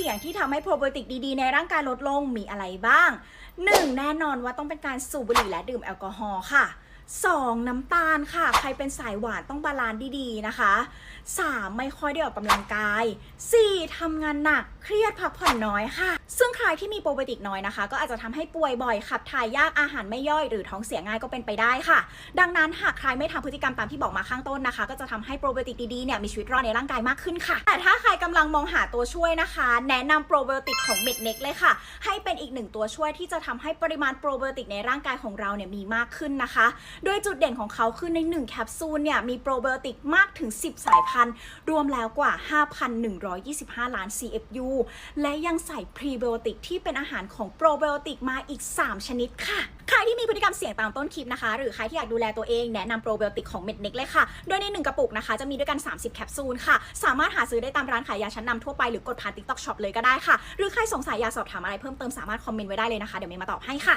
สี่ยงที่ทำให้โปรไบโอติกดีๆ ในร่างกายลดลงมีอะไรบ้าง 1. แน่นอนว่าต้องเป็นการสูบบุหรี่และดื่มแอลกอฮอล์ค่ะ 2. น้ำตาลค่ะ ใครเป็นสายหวานต้องบาลานซ์ดีๆนะคะ 3. ไม่ค่อยได้ออกกำลังกาย 4. ทำงานหนักเครียดพักผ่อนน้อยค่ะ ซึ่งใครที่มีโปรไบโติกน้อยนะคะ ก็อาจจะทำให้ป่วยบ่อยขับถ่ายยากอาหารไม่ย่อยหรือท้องเสียง่ายก็เป็นไปได้ค่ะ ดังนั้นหากใครไม่ทำพฤติกรรมตามที่บอกมาข้างต้นนะคะ ก็จะทำให้โปรไบโติกดีๆเนี่ยมีชีวิตรอดในร่างกายมากขึ้นค่ะ แต่ถ้าใครกำลังมองหาตัวช่วยนะคะ แนะนำโปรไบโติกของเม็ดเน็กเลยค่ะ ให้เป็นอีกหนึ่งตัวช่วยที่จะทำให้ปริมาณโปรไบโติกในร่างกายของเราเนี่ยมีมากขึ้นนะคะ โดยจุดเด่นของเขาคือใน1แคปซูลเนี่ยมีโปรไบโติกมากถึง 10 สายพันธุ์รวมแล้วกว่า 5,125 ล้าน CFU และยังใส่พรีไบโอติกที่เป็นอาหารของโปรไบโอติกมาอีก 3 ชนิดค่ะ ใครที่มีพฤติกรรมเสี่ยงตามต้นคลิปนะคะ หรือใครที่อยากดูแลตัวเองแนะนำโปรไบโอติกของเม็ดเน็กเลยค่ะ โดยใน 1 กระปุกนะคะ จะมีด้วยกัน 30 แคปซูลค่ะ สามารถหาซื้อได้ตามร้านขายยาชั้นนำทั่วไปหรือกดผ่าน TikTok Shop เลยก็ได้ค่ะ หรือใครสงสัยอยากสอบถามอะไรเพิ่มเติมสามารถคอมเมนต์ไว้ได้เลยนะคะเดี๋ยวเมย์มาตอบให้ค่ะ